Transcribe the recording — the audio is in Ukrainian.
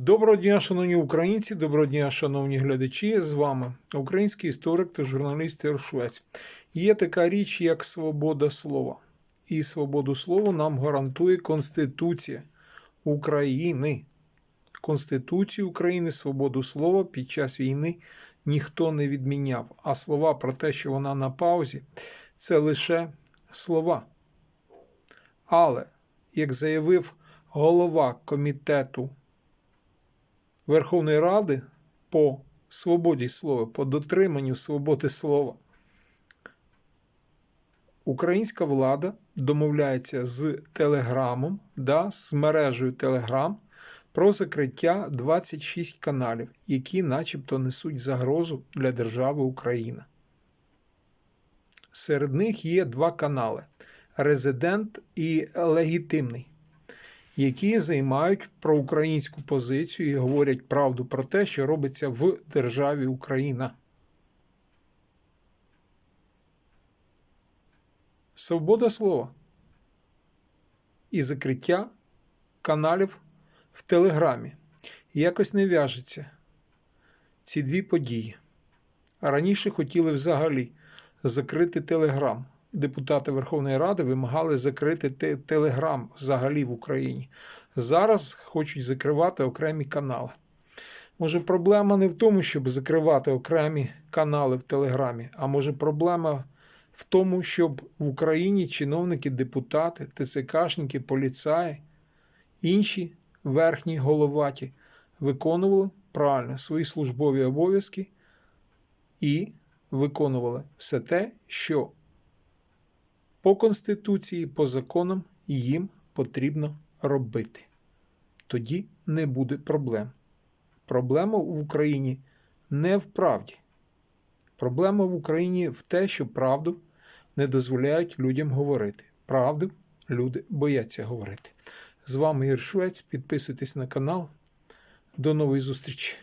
Доброго дня, шановні українці, доброго дня, шановні глядачі. З вами український історик та журналіст Ір Швець. Є така річ, як свобода слова. І свободу слова нам гарантує Конституція України. Конституцію України, свободу слова під час війни ніхто не відміняв. А слова про те, що вона на паузі, це лише слова. Але, як заявив голова комітету Верховної Ради по свободі слова, по дотриманню свободи слова. Українська влада домовляється з Телеграмом, да, з мережею Телеграм про закриття 26 каналів, які начебто несуть загрозу для держави Україна. Серед них є два канали: Резидент і Легітимний які займають проукраїнську позицію і говорять правду про те, що робиться в державі Україна. Свобода слова і закриття каналів в Телеграмі якось не в'яжеться ці дві події. Раніше хотіли взагалі закрити Телеграм депутати Верховної Ради вимагали закрити те- Телеграм взагалі в Україні. Зараз хочуть закривати окремі канали. Може, проблема не в тому, щоб закривати окремі канали в Телеграмі, а може проблема в тому, щоб в Україні чиновники, депутати, ТЦКшники, поліцаї, інші верхні головаті виконували правильно свої службові обов'язки і виконували все те, що по Конституції, по законам їм потрібно робити. Тоді не буде проблем. Проблема в Україні не в правді. Проблема в Україні в те, що правду не дозволяють людям говорити. Правду люди бояться говорити. З вами Ір Швець. Підписуйтесь на канал. До нової зустрічі!